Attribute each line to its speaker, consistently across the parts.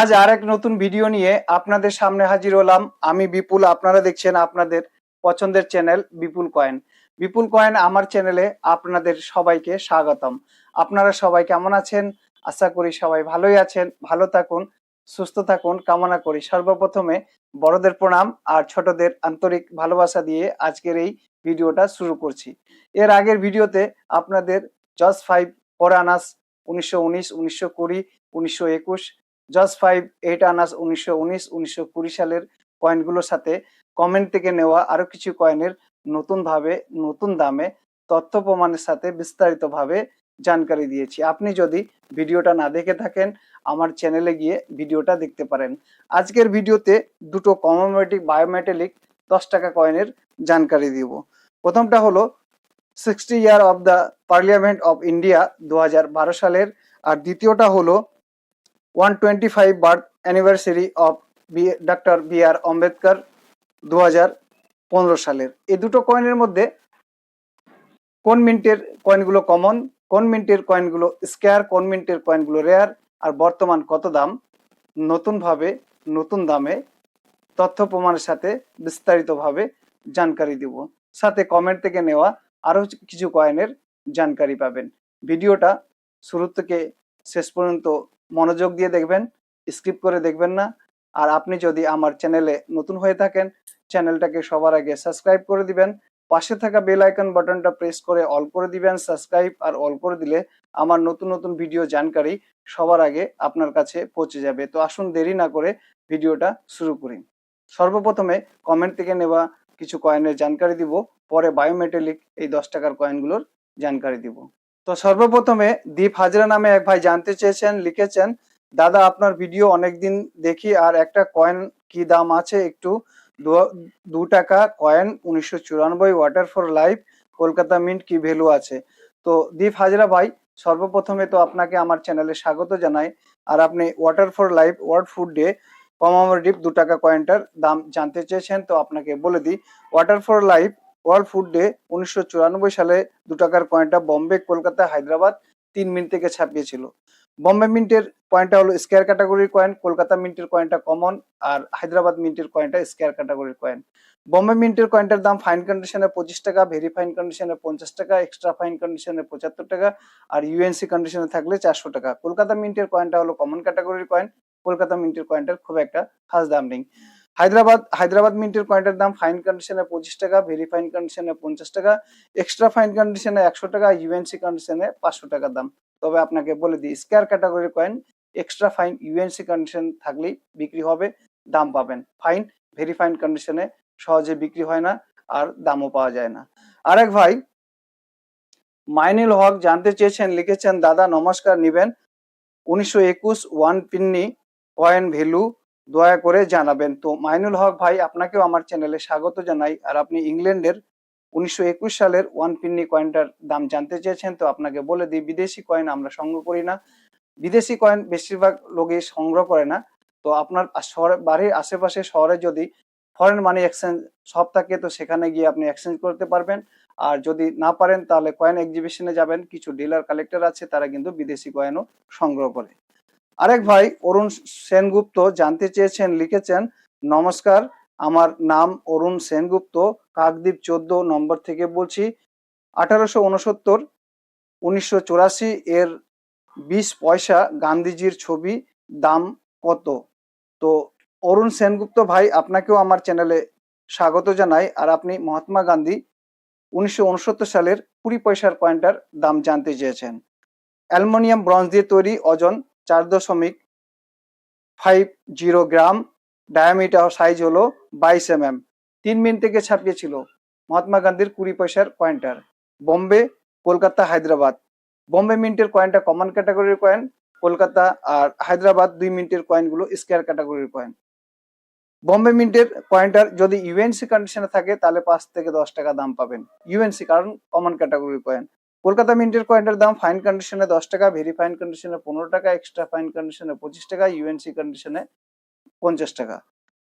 Speaker 1: আজ আর এক নতুন ভিডিও নিয়ে আপনাদের সামনে হাজির হলাম। আমি বিপুল, আপনারা দেখছেন আপনাদের পছন্দের channel Bipul coin. Bipul coin আমার চ্যানেলে আপনাদের সবাইকে স্বাগতম। আপনারা সবাই কেমন আছেন? আশা করি সবাই ভালোই আছেন, ভালো থাকুন, সুস্থ থাকুন, কামনা করি। সর্বপ্রথমে বড়দের প্রণাম আর ছোটদের আন্তরিক ভালোবাসা দিয়ে আজকের এই ভিডিওটা শুরু করছি। এর আগের ভিডিওতে আপনাদের জজ ফাইভ ফোর আনাস উনিশশো উনিশ, উনিশশো কুড়ি, উনিশশো একুশ জজ ফাইভ এইট আনাস উনিশশো উনিশ, উনিশশো কুড়ি সালের কয়েনগুলোর সাথে কমেন্ট থেকে নেওয়া আরও কিছু কয়েনের নতুনভাবে নতুন দামে, তথ্য প্রমাণের সাথে বিস্তারিতভাবে জানকারি দিয়েছি। আপনি যদি ভিডিওটা না দেখে থাকেন, আমার চ্যানেলে গিয়ে ভিডিওটা দেখতে পারেন। আজকের ভিডিওতে দুটো কমোমেটিক বায়োমেটালিক দশ টাকা কয়েনের জানকারি দিব। প্রথমটা হলো sixty year of the parliament of India দু হাজার বারো সালের। আর দ্বিতীয়টা হলো one twenty five birth anniversary of doctor B R Ambedkar দু সালের। এই দুটো কয়েনের মধ্যে কোন মিন্টের কয়েনগুলো কমন কোন মিন্টের কয়েনগুলো স্কোয়ার কোন মিন্টের কয়েনগুলো রেয়ার আর বর্তমান কত দাম? নতুনভাবে, নতুন দামে তথ্য প্রমাণের সাথে বিস্তারিতভাবে জানকারি দিব। সাথে কমেন্ট থেকে নেওয়া আরও কিছু কয়েনের জানকারি পাবেন। ভিডিওটা শুরু থেকে শেষ পর্যন্ত মনোযোগ দিয়ে দেখবেন, স্কিপ করে দেখবেন না। আর আপনি যদি আমার চ্যানেলে নতুন হয়ে থাকেন, চ্যানেলটাকে সবার আগে সাবস্ক্রাইব করে দিবেন। পাশে থাকা বেল আইকন বাটনটা প্রেস করে অল করে দিবেন, সাবস্ক্রাইব আর অল করে দিলে আমার নতুন নতুন ভিডিও জানকারি সবার আগে আপনার কাছে পৌঁছে যাবে। তো আসুন দেরি না করে ভিডিওটা শুরু করি। সর্বপ্রথমে কমেন্ট থেকে নেওয়া কিছু কয়েনের জানকারি দিব, পরে বায়োমেটালিক এই দশ টাকার কয়েনগুলোর জানকারি দিব। তো সর্বপ্রথমে দীপ হাজরা নামে এক ভাই জানতে চেয়েছেন, লিখেছেন, দাদা, আপনার ভিডিও অনেকদিন দেখি আর একটা কয়েন কি দাম আছে? একটু দু- টাকা কয়েন, উনিশশো চুরানব্বই water for life, Kolkata mint কি ভ্যালু আছে? তো দীপ হাজরা ভাই, সর্বপ্রথমে তো আপনাকে আমার চ্যানেলে স্বাগত জানাই। আর আপনি water for life, world food day commemorative দু টাকা কয়েনটার দাম জানতে চেয়েছেন, তো আপনাকে বলে দিই, water for life world food day উনিশশো চুরানব্বই সালে দু টাকার কয়েনটা বম্বে, কলকাতা, হায়দ্রাবাদ তিন মিনিট থেকে ছাপিয়েছিল। বম্বে মিন্টের কয়েনটা হলো স্কোয়ার ক্যাটাগরির কয়েন, কলকাতা মিন্টের কয়েনটা কমন, আর হায়দ্রাবাদ মিন্টের কয়েনটা স্কোয়ার ক্যাটাগরির কয়েন। বম্বে মিন্টের কয়েনটার দাম ফাইন কন্ডিশনে পঁচিশ টাকা, ভেরি ফাইন কন্ডিশনে পঞ্চাশ টাকা, এক্সট্রা ফাইন কন্ডিশনে পঁচাত্তর টাকা, আর ইউএনসি কন্ডিশনে থাকলে চারশো টাকা। কলকাতা মিন্টের কয়েনটা হলো কমন ক্যাটাগরির কয়েন, কলকাতা মিন্টের কয়েনটার খুব একটা খাস দাম নেই। হায়দ্রাবাদ হায়দ্রাবাদ মিন্টের কয়েনটার দাম ফাইন কন্ডিশনে পঁচিশ টাকা ভেরি ফাইন কন্ডিশনে পঞ্চাশ টাকা এক্সট্রা ফাইন কন্ডিশনে একশো টাকা ইউএনসি কন্ডিশনে পাঁচশো টাকা দাম। তবে আপনাকে বলে দিই স্কোয়ার ক্যাটাগরির coin extra fine UNC condition থাকলেই বিক্রি হবে, দাম পাবেন ফাইন ভেরি ফাইন কন্ডিশনে সহজে বিক্রি হয় না আর দামও পাওয়া যায় না। আরেক ভাই, মাইনুল হক জানতে চেয়েছেন, লিখেছেন, দাদা নমস্কার, নিবেন। উনিশশো একুশ, ওয়ান পিন্নি, কয়েন ভ্যালু দয়া করে জানাবেন। তো মাইনুল হক ভাই, আপনাকেও আমার চ্যানেলে স্বাগত জানাই। আর আপনি ইংল্যান্ডের উনিশশো একুশ সালের ওয়ান পিন্নি কয়েনটার দাম জানতে চেয়েছেন, তো আপনাকে বলে দিই, বিদেশি কয়েন আমরা সংগ্রহ করি না। বিদেশি কয়েন বেশিরভাগ লোকই সংগ্রহ করে না। তো আপনার শহরে, বাড়ির আশেপাশে শহরে যদি ফরেন মানি এক্সচেঞ্জ সব থাকে, তো সেখানে গিয়ে আপনি এক্সচেঞ্জ করতে পারবেন। আর যদি না পারেন, তাহলে কয়েন এক্সিবিশনে যাবেন। কিছু ডিলার কালেক্টর আছে, তারা কিন্তু বিদেশি কয়েনও সংগ্রহ করে। আরেক ভাই অরুণ সেনগুপ্ত জানতে চেয়েছেন, লিখেছেন, নমস্কার, আমার নাম অরুণ সেনগুপ্ত, কাকদ্বীপ চোদ্দ নম্বর থেকে বলছি। আঠারোশো উনসত্তর উনিশশো চুরাশি এর বিশ পয়সা গান্ধীজির ছবি দাম কত? তো অরুণ সেনগুপ্ত ভাই, আপনাকেও আমার চ্যানেলে স্বাগত জানাই। আর আপনি মহাত্মা গান্ধী, উনিশশো উনসত্তর সালের কুড়ি পয়সার কয়েনটার দাম জানতে চেয়েছেন। অ্যালুমিনিয়াম ব্রঞ্জ দিয়ে তৈরি ওজন চার দশমিক five zero gram diameter size হলো বাইশ এম এম তিন মিনিট থেকে ছাপিয়েছিল মহাত্মা গান্ধীর কুড়ি পয়সার কয়েনটার বোম্বে, কলকাতা, হায়দ্রাবাদ। বোম্বে মিন্টের কয়েনটা কমন ক্যাটাগরির কয়েন কলকাতা আর হায়দ্রাবাদ দুই মিনিটের কয়েনগুলো স্কোয়ার ক্যাটাগরির কয়েন বোম্বে মিন্টের কয়েনটার যদি ইউএনসি কন্ডিশনে থাকে, তাহলে পাঁচ থেকে দশ টাকা দাম পাবেন। ইউএনসি কারণ কমন ক্যাটাগরির কয়েন কলকাতা মিন্টের কয়েনটার দাম ফাইন কন্ডিশনে দশ টাকা ভেরি ফাইন কন্ডিশনে পনেরো টাকা এক্সট্রা ফাইন কন্ডিশনে পঁচিশ টাকা ইউএনসি কন্ডিশনে পঞ্চাশ টাকা।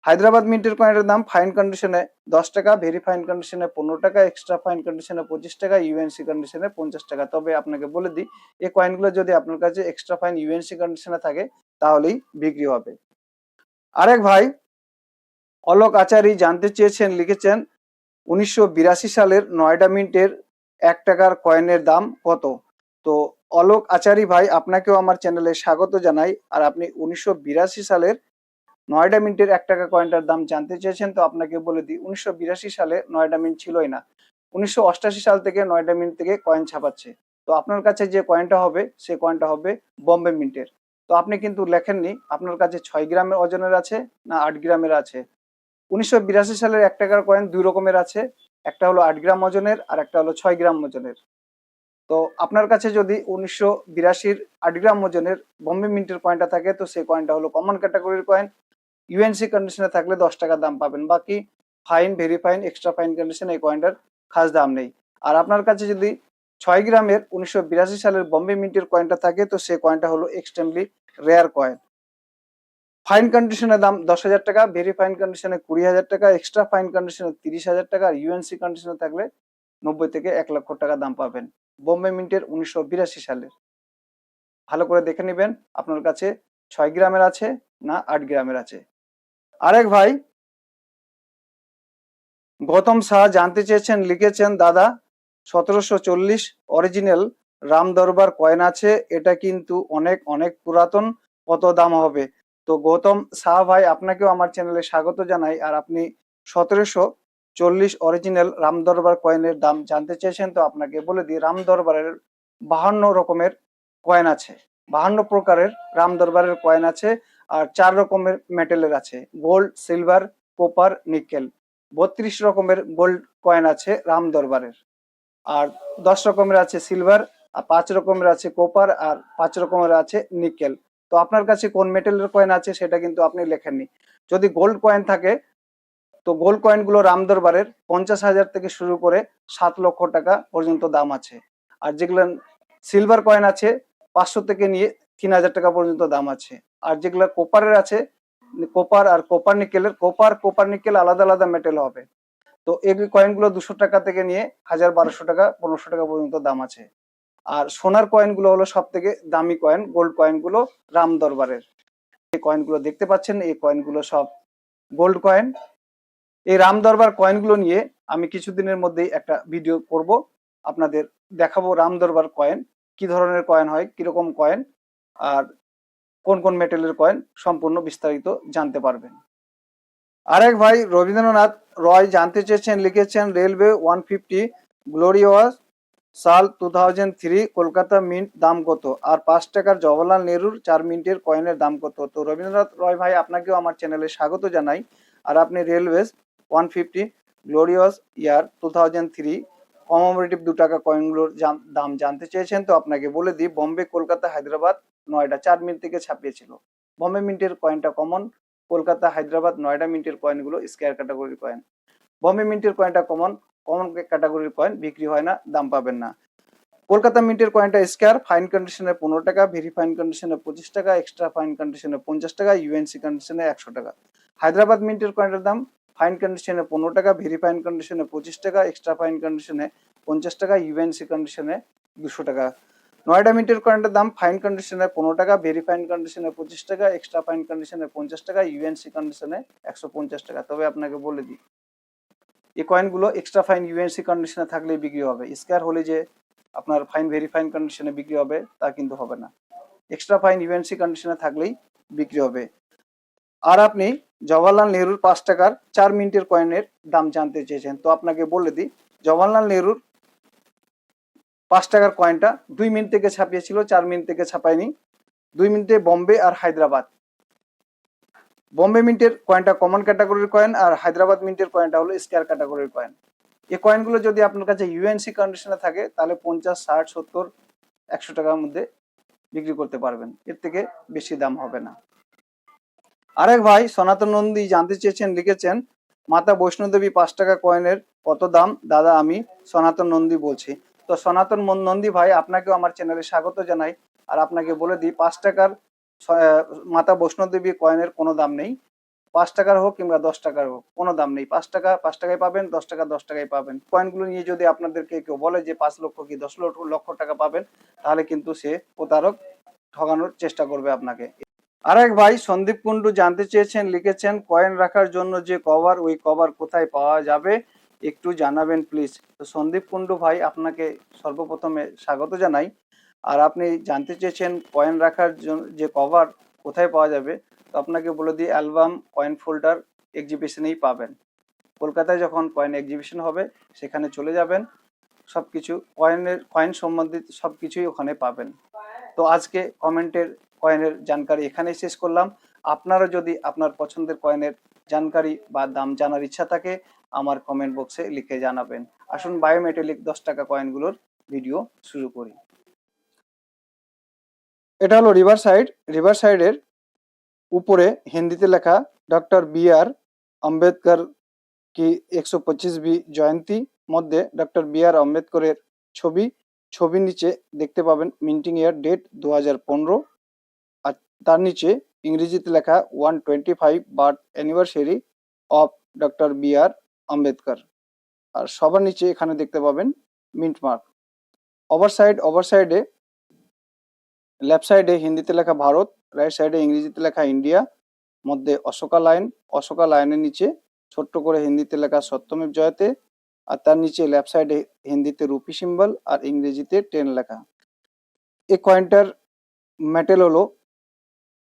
Speaker 1: হায়দ্রাবাদ মিন্টের কয়েনের দাম ফাইন কন্ডিশনে দশ টাকা ভেরি ফাইন কন্ডিশনে পনেরো টাকা এক্সট্রা ফাইন কন্ডিশনে পঁচিশ টাকা ইউএনসি কন্ডিশনে পঞ্চাশ টাকা। তবে আপনাকে বলে দিই, এই কয়েনগুলো যদি আপনার কাছে এক্সট্রা ফাইন ইউএনসি কন্ডিশনে থাকে, তাহলেই বিক্রি হবে। আরেক ভাই, অলোক আচারি জানতে চেয়েছেন, লিখেছেন, উনিশশো বিরাশি সালের নয়ডা মিন্টের এক টাকার কয়েনের দাম কত? তো অলোক আচারি ভাই, আপনাকেও আমার চ্যানেলে স্বাগত জানাই। আর আপনি উনিশশো বিরাশি সালের নয়ডা মিন্টের এক টাকা কয়েনটার দাম জানতে চেয়েছেন, তো আপনাকে বলে দিই, উনিশশো বিরাশি সালে নয়ডা মিন্ট ছিলই না। উনিশশো সাল থেকে নয়ডা মিন্ট থেকে কয়েন ছাপাচ্ছে। তো আপনার কাছে যে কয়েনটা হবে, সে কয়েনটা হবে বম্বে মিন্টের। তো আপনি কিন্তু লেখেননি, আপনার কাছে ছয় গ্রামের ওজনের আছে না আট গ্রামের আছে। উনিশশো বিরাশি সালের এক টাকার কয়েন দুই রকমের আছে একটা হলো আট গ্রাম ওজনের আর একটা হলো ছয় গ্রাম ওজনের। তো আপনার কাছে যদি উনিশশো বিরাশির আট গ্রাম ওজনের বম্বে মিন্টের কয়েনটা থাকে, তো সেই কয়েনটা হলো কমন ক্যাটাগরির কয়েন ইউএনসি কন্ডিশনে থাকলে দশ টাকা দাম পাবেন। বাকি fine very fine extra fine condition এই কয়েনটার খাস দাম নেই। আর আপনার কাছে যদি ছয় গ্রামের উনিশশো বিরাশি সালের বম্বে মিন্টের কয়েনটা থাকে, তো সেই কয়েনটা হলো এক্সট্রিমলি রেয়ার কয়েন ফাইন কন্ডিশনের দাম দশ হাজার টাকা ভেরি ফাইন কন্ডিশনে কুড়ি হাজার টাকা এক্সট্রা ফাইন কন্ডিশনে তিরিশ হাজার টাকা, আর ইউএনসি কন্ডিশনে থাকলে নব্বই থেকে এক লক্ষ টাকা দাম পাবেন। বোম্বে মিন্টের উনিশশো বিরাশি সালের। ভালো করে দেখে নেবেন, আপনার কাছে ছয় গ্রামের আছে না আট গ্রামের আছে। আরেক ভাই, গৌতম শাহ জানতে চেয়েছেন, লিখেছেন, দাদা, সতেরোশো চল্লিশ অরিজিনাল রাম দরবার কয়েন আছে, এটা কিন্তু অনেক অনেক পুরাতন, কত দাম হবে? তো গৌতম শাহ ভাই আপনাকেও আমার চ্যানেলে স্বাগত জানাই। আর আপনি সতেরোশো চল্লিশ অরিজিনাল রাম দরবার কয়েনের দাম জানতে চেয়েছেন তো আপনাকে বলে দিই রাম দরবারের বাহান্ন রকমের কয়েন আছে। বাহান্ন প্রকারের রাম দরবারের কয়েন আছে আর চার রকমের মেটেলের আছে। গোল্ড সিলভার কোপার নিকেল বত্রিশ রকমের গোল্ড কয়েন আছে রাম দরবারের আর দশ রকমের আছে সিলভার আর পাঁচ রকমের আছে কোপার আর পাঁচ রকমের আছে নিকেল তো আপনার কাছে কোন মেটেলের কয়েন আছে সেটা কিন্তু আপনি লেখেননি। যদি গোল্ড কয়েন থাকে, তো গোল্ড কয়েনগুলো রাম দরবারের পঞ্চাশ হাজার থেকে শুরু করে সাত লক্ষ টাকা পর্যন্ত দাম আছে। আর যেগুলো সিলভার কয়েন আছে, পাঁচশো থেকে নিয়ে তিন হাজার টাকা পর্যন্ত দাম আছে। আর যেগুলো কোপারের আছে কোপার আর কোপার নিকেলের কোপার কোপার নিকেল আলাদা আলাদা মেটেল হবে। তো এই কয়েনগুলো দুশো টাকা থেকে নিয়ে হাজার বারোশো টাকা, পনেরোশো টাকা পর্যন্ত দাম আছে। আর সোনার কয়েনগুলো হলো সব থেকে দামি কয়েন গোল্ড কয়েনগুলো রাম দরবারের। এই কয়েনগুলো দেখতে পাচ্ছেন, এই কয়েনগুলো সব গোল্ড কয়েন এই রাম দরবার কয়েনগুলো নিয়ে আমি কিছুদিনের মধ্যেই একটা ভিডিও করব। আপনাদের দেখাবো রাম দরবার কয়েন কি ধরনের কয়েন হয়, কীরকম কয়েন আর কোন কোন মেটেলের কয়েন সম্পূর্ণ বিস্তারিত জানতে পারবেন। আরেক ভাই রবীন্দ্রনাথ রয় জানতে চেয়েছেন, লিখেছেন রেলওয়ে ওয়ান ফিফটি গ্লোরিয়াস সাল two thousand three Kolkata mint দাম কত? আর পাঁচ টাকার জওয়াহরলাল নেহরুর চার মিনিটের কয়েনের দাম কত? তো রবীন্দ্রনাথ রয় ভাই আপনাকেও আমার চ্যানেলে স্বাগত জানাই। আর আপনি railways one fifty glorious year two thousand three commemorative দু টাকা কয়েনগুলোর দাম জানতে চেয়েছেন তো আপনাকে বলে দিই, বম্বে, কলকাতা, হায়দ্রাবাদ, নয়ডা চার মিনিট থেকে ছাপিয়েছিল। বম্বে মিন্টের কয়েনটা কমন কলকাতা, হায়দ্রাবাদ, নয়ডা মিন্টের কয়েনগুলো স্কোয়ার ক্যাটাগরির কয়েন বম্বে মিন্টের কয়েনটা কমন কমন ক্যাটাগরির কয়েন বিক্রি হয় না, দাম পাবেন না। কলকাতা মিন্টের কয়েনটা স্কোয়ার ফাইন কন্ডিশনে পনেরো টাকা ভেরি ফাইন কন্ডিশনে পঁচিশ টাকা এক্সট্রা ফাইন কন্ডিশনে পঞ্চাশ টাকা ইউএনসি কন্ডিশনে একশো টাকা। হায়দ্রাবাদ মিন্টের কয়েনটার দাম ফাইন কন্ডিশনে পনেরো টাকা ভেরি ফাইন কন্ডিশনে পঁচিশ টাকা এক্সট্রা ফাইন কন্ডিশনে পঞ্চাশ টাকা ইউএনসি কন্ডিশনে দুশো টাকা। নয়ডা মিন্টের কয়েনটার দাম ফাইন কন্ডিশনে পনেরো টাকা ভেরি ফাইন কন্ডিশনে পঁচিশ টাকা এক্সট্রা ফাইন কন্ডিশনে পঞ্চাশ টাকা ইউএনসি কন্ডিশনে একশো পঞ্চাশ টাকা। তবে আপনাকে বলে দিই এই কয়েনগুলো এক্সট্রা ফাইন ইউএনসি কন্ডিশনে থাকলেই বিক্রি হবে। স্কোয়ার হলে যে আপনার ফাইন ভেরি ফাইন কন্ডিশনে বিক্রি হবে, তা কিন্তু হবে না। এক্সট্রা ফাইন ইউএনসি কন্ডিশনে থাকলেই বিক্রি হবে। আর আপনি জওয়াহরলাল নেহরুর পাঁচ টাকার চার মিনিটের কয়েনের দাম জানতে চেয়েছেন। তো আপনাকে বলে দিই, জওয়াহরলাল নেহরুর পাঁচ টাকার কয়েনটা দুই মিনিট থেকে ছাপিয়েছিল, চার মিনিট থেকে ছাপায়নি। দুই মিনিটে বম্বে আর হায়দ্রাবাদ। বম্বে মিন্টের কয়েনটা কমন ক্যাটাগরির কয়েন আর হায়দ্রাবাদ মিন্টের কয়েনটা হলো স্কোয়ার ক্যাটাগরির কয়েন এই কয়েনগুলো যদি আপনার কাছে ইউএনসি কন্ডিশনে থাকে, তাহলে পঞ্চাশ, ষাট, সত্তর, একশো টাকার মধ্যে বিক্রি করতে পারবেন। এর থেকে বেশি দাম হবে না। আরেক ভাই সনাতন নন্দী জানতে চেয়েছেন, লিখেছেন, মাতা বৈষ্ণোদেবী পাঁচ টাকা কয়েনের কত দাম? দাদা, আমি সনাতন নন্দী বলছি। তো সনাতন নন্দী ভাই, আপনাকেও আমার চ্যানেলে স্বাগত জানাই। আর আপনাকে বলে দিই, পাঁচ টাকার মাতা বৈষ্ণোদেবী কয়েনের কোনো দাম নেই। পাঁচ টাকার হোক কিংবা দশ টাকার হোক, কোনো দাম নেই। পাঁচ টাকা, পাঁচ টাকায় পাবেন, দশ টাকা, দশ টাকায় পাবেন। কয়েনগুলো নিয়ে যদি আপনাদেরকে কেউ বলে যে পাঁচ লক্ষ কি দশ লক্ষ টাকা পাবেন, তাহলে কিন্তু সে প্রতারক ঠগানোর চেষ্টা করবে আপনাকে। আরেক ভাই সন্দীপ কুন্ডু জানতে চেয়েছেন, লিখেছেন, কয়েন রাখার জন্য যে কভার, ওই কভার কোথায় পাওয়া যাবে? একটু জানাবেন, প্লিজ। তো সন্দীপ কুন্ডু ভাই, আপনাকে সর্বপ্রথমে স্বাগত জানাই। আর আপনি জানতে চেয়েছেন কয়েন রাখার জন্য যে কভার কোথায় পাওয়া যাবে, তো আপনাকে বলে দিই অ্যালবাম কয়েন ফোল্ডার এক্সিবিশনেই পাবেন। কলকাতায় যখন কয়েন এক্সিবিশন হবে, সেখানে চলে যাবেন সব কিছু কয়েনের কয়েন সম্বন্ধিত সব কিছুই ওখানে পাবেন। তো আজকে কমেন্টের কয়েনের জানকারি এখানেই শেষ করলাম। আপনারা যদি আপনার পছন্দের কয়েনের জানকারি বা দাম জানার ইচ্ছা থাকে, আমার কমেন্ট বক্সে লিখে জানাবেন। আসুন বায়োমেটালিক দশ টাকা কয়েনগুলোর ভিডিও শুরু করি। এটা হলো রিভার সাইড। রিভার সাইডের উপরে হিন্দিতে লেখা ডক্টর বি আর আম্বেদকর কি একশো পঁচিশ বি জয়ন্তী মধ্যে ডক্টর বি আর আম্বেদকরের ছবি। ছবির নিচে দেখতে পাবেন মিন্টিং ইয়ার ডেট দু হাজার পনেরো। আর তার নিচে ইংরেজিতে লেখা one twenty five birth anniversary of doctor B R Ambedkar. আর সবার নিচে এখানে দেখতে পাবেন mint mark. Over side over সাইডে লেফট সাইডে হিন্দিতে লেখা ভারত, রাইট সাইডে ইংরেজিতে লেখা ইন্ডিয়া, মধ্যে অশোকা লাইন, অশোকা লাইনের নিচে ছোট্ট করে হিন্দিতে লেখা সত্যমেব জয়তে, আর তার নিচে লেফট সাইডে হিন্দিতে রুপি সিম্বল আর ইংরেজিতে টেন লেখা। এই কয়েনটার মেটেল হলো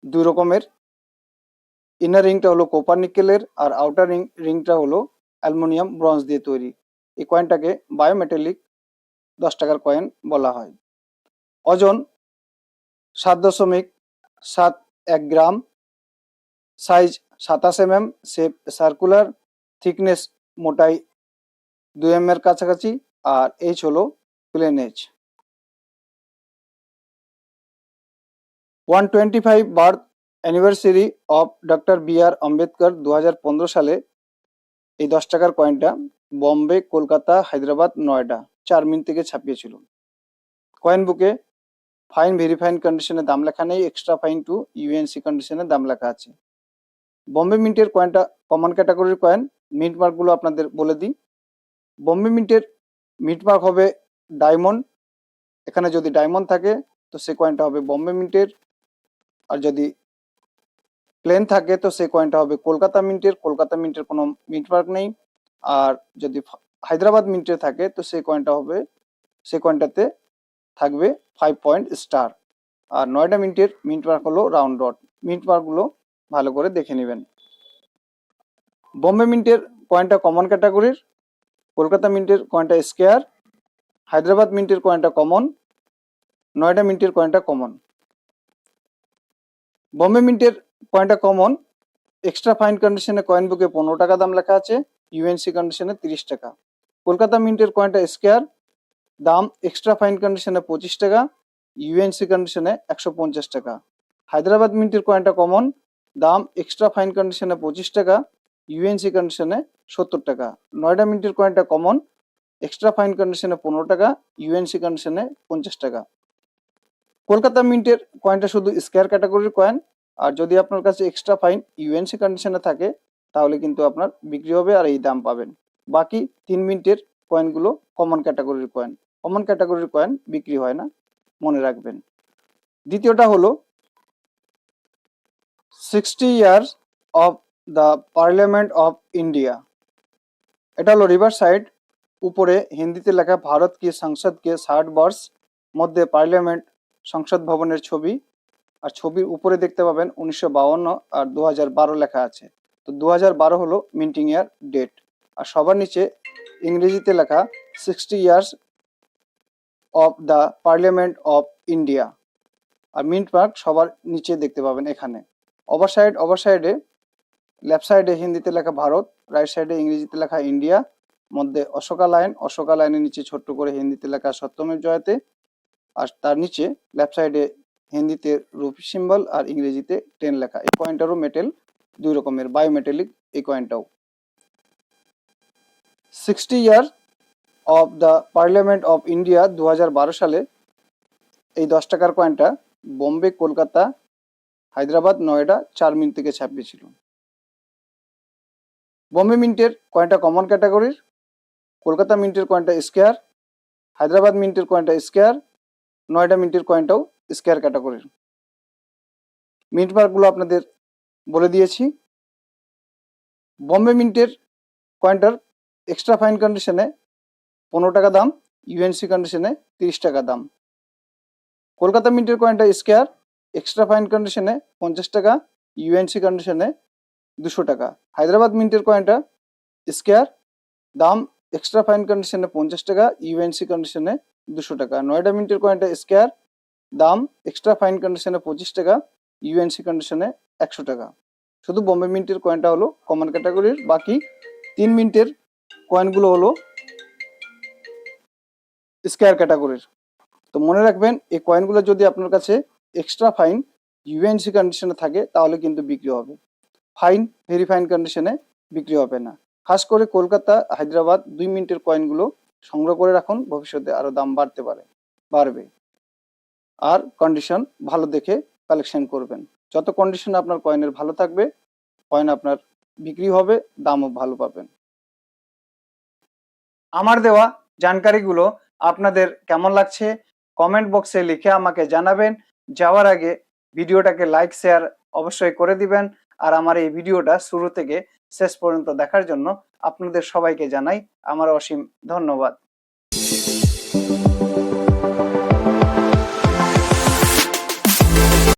Speaker 1: দুই রকমের। ইনার রিংটা হলো কোপার নিকেলের আর আউটার রিং রিংটা হলো অ্যালুমিনিয়াম ব্রঞ্জ দিয়ে তৈরি। এই কয়েনটাকে বায়োমেটালিক দশ টাকার কয়েন বলা হয়। ওজন সাত দশমিক সাত এক গ্রাম। সাইজ সাতাশ M M shape circular thickness মোটাই দুই এম এর কাছাকাছি, আর এইচ হলো plain edge one twenty five birth anniversary of doctor B R Ambedkar দু হাজার পনেরো সালে, এই দশ টাকার কয়েনটা বম্বে কলকাতা হায়দ্রাবাদ নয়ডা চার মিনিট থেকে ছাপিয়েছিল। কয়েন বুকে ফাইন ভেরিফাইন কন্ডিশনে দাম লেখা নেই এক্সট্রা ফাইন টু ইউএনসি কন্ডিশনে দাম লেখা আছে। বম্বে মিন্টের কয়েনটা কমন ক্যাটাগরির কয়েন মিন্ট মার্কগুলো আপনাদের বলে দিই। বম্বে মিন্টের মিন্ট মার্ক হবে ডায়মন্ড এখানে যদি ডায়মন্ড থাকে, তো সে কয়েনটা হবে বম্বে মিন্টের আর যদি প্লেন থাকে, তো সেই কয়েনটা হবে কলকাতা মিন্টের কলকাতা মিন্টের কোনো মিন্ট মার্ক নেই। আর যদি হায়দ্রাবাদ মিন্টের থাকে, তো সেই কয়েনটা হবে, সেই কয়েনটাতে থাকবে ফাইভ পয়েন্ট স্টার আর নয়ডা মিন্টের মিন্ট মার্ক হলো রাউন্ড ডট মিন্ট মার্কগুলো ভালো করে দেখে নেবেন। বোম্বে মিন্টের কয়েনটা কমন ক্যাটাগরির কলকাতা মিন্টের কয়েনটা স্কেয়ার হায়দ্রাবাদ মিন্টের কয়েনটা কমন নয়ডা মিন্টের কয়েনটা কমন বোম্বে মিন্টের কয়েনটা কমন এক্সট্রা ফাইন কন্ডিশনে কয়েন বুকে পনেরো টাকা দাম লেখা আছে ইউএনসি কন্ডিশনে তিরিশ টাকা। কলকাতা মিন্টের কয়েনটা স্কেয়ার দাম এক্সট্রা ফাইন কন্ডিশনে পঁচিশ টাকা ইউএনসি কন্ডিশনে একশো পঞ্চাশ টাকা। হায়দ্রাবাদ মিন্টের কয়েনটা কমন দাম এক্সট্রা ফাইন কন্ডিশনে পঁচিশ টাকা ইউএনসি কন্ডিশনে সত্তর টাকা। নয়ডা মিন্টের কয়েনটা কমন এক্সট্রা ফাইন কন্ডিশনে পনেরো টাকা ইউএনসি কন্ডিশনে পঞ্চাশ টাকা। কলকাতা মিন্টের কয়েনটা শুধু স্কোয়ার ক্যাটাগরির কয়েন আর যদি আপনার কাছে এক্সট্রা ফাইন ইউএনসি কন্ডিশনে থাকে, তাহলে কিন্তু আপনার বিক্রি হবে আর এই দাম পাবেন। বাকি তিন মিনিটের কয়েনগুলো কমন ক্যাটাগরির কয়েন কমন ক্যাটাগরির কয়েন বিক্রি হয় না, মনে রাখবেন। দ্বিতীয়টা হলো sixty years of the parliament of India এটা হলো রিভার সাইড উপরে হিন্দিতে লেখা ভারত কি, সংসদ কে, ষাট বর্ষ মধ্যে পার্লামেন্ট সংসদ ভবনের ছবি। আর ছবির উপরে দেখতে পাবেন উনিশশো আর দু বারো লেখা আছে। তো দু বারো হলো মিন্টিং ইয়ার ডেট আর সবার নিচে ইংরেজিতে লেখা sixty years of the parliament of India R mint mark সবার নিচে দেখতে পাবেন এখানে। ওভার সাইড ওভার সাইডে লেফট সাইডে হিন্দিতে লেখা ভারত রাইট সাইডে ইংরেজিতে লেখা ইন্ডিয়া মধ্যে অশোকা লাইন, অশোকা লাইনের নিচে ছোট্ট করে হিন্দিতে লেখা সত্যমেব জয়তে, আর তার নিচে লেফট সাইডে হিন্দিতে রুপি সিম্বল আর ইংরেজিতে টেন লেখা। এই কয়েনটারও মেটেল দুই রকমের বায়োমেটালিক এই কয়েনটাও sixty year of the parliament of India দু হাজার বারো সালে এই দশ টাকার কয়েনটা বোম্বে কলকাতা হায়দ্রাবাদ নয়ডা চার মিনিট থেকে ছাপিয়েছিল। বোম্বে মিন্টের কয়েনটা কমন ক্যাটাগরির কলকাতা মিন্টের কয়েনটা স্কেয়ার হায়দ্রাবাদ মিন্টের কয়েনটা স্কেয়ার নয়ডা মিন্টের কয়েনটাও স্কেয়ার ক্যাটাগরির মিন্ট মার্কগুলো আপনাদের বলে দিয়েছি। বম্বে মিন্টের কয়েনটার এক্সট্রা ফাইন কন্ডিশনে পনেরো টাকা দাম ইউএনসি কন্ডিশনে তিরিশ টাকা দাম। কলকাতা মিন্টের কয়েনটা স্কোয়ার এক্সট্রা ফাইন কন্ডিশনে পঞ্চাশ টাকা ইউএনসি কন্ডিশনে দুশো টাকা। হায়দ্রাবাদ মিন্টের কয়েনটা স্কোয়ার দাম এক্সট্রা ফাইন কন্ডিশনে পঞ্চাশ টাকা ইউএনসি কন্ডিশনে দুশো টাকা। নয়ডা মিন্টের কয়েনটা স্কোয়ার দাম এক্সট্রা ফাইন কন্ডিশনে পঁচিশ টাকা ইউএনসি কন্ডিশনে একশো টাকা। শুধু বম্বে মিন্টের কয়েনটা হলো কমন ক্যাটাগরির বাকি তিন মিনিটের কয়েনগুলো হলো স্কোয়ার ক্যাটাগরির তো মনে রাখবেন, এই কয়েনগুলো যদি আপনার কাছে এক্সট্রা ফাইন ইউএনসি কন্ডিশনে থাকে, তাহলে কিন্তু বিক্রি হবে। ফাইন ভেরি ফাইন কন্ডিশনে বিক্রি হবে না। খাস করে কলকাতা, হায়দ্রাবাদ, দুই মিনিটের কয়েনগুলো সংগ্রহ করে রাখুন, ভবিষ্যতে আরও দাম বাড়তে পারে, বাড়বে। আর কন্ডিশন ভালো দেখে কালেকশন করবেন। যত কন্ডিশন আপনার কয়েনের ভালো থাকবে কয়েন আপনার বিক্রি হবে, দামও ভালো পাবেন। আমার দেওয়া জানকারিগুলো আপনাদের কেমন লাগছে? কমেন্ট বক্সে লিখে আমাকে জানাবেন। যাওয়ার আগে ভিডিওটাকে লাইক শেয়ার অবশ্যই করে দিবেন। আর আমার এই ভিডিওটা শুরু থেকে শেষ পর্যন্ত দেখার জন্য আপনাদের সবাইকে জানাই আমার অসীম ধন্যবাদ।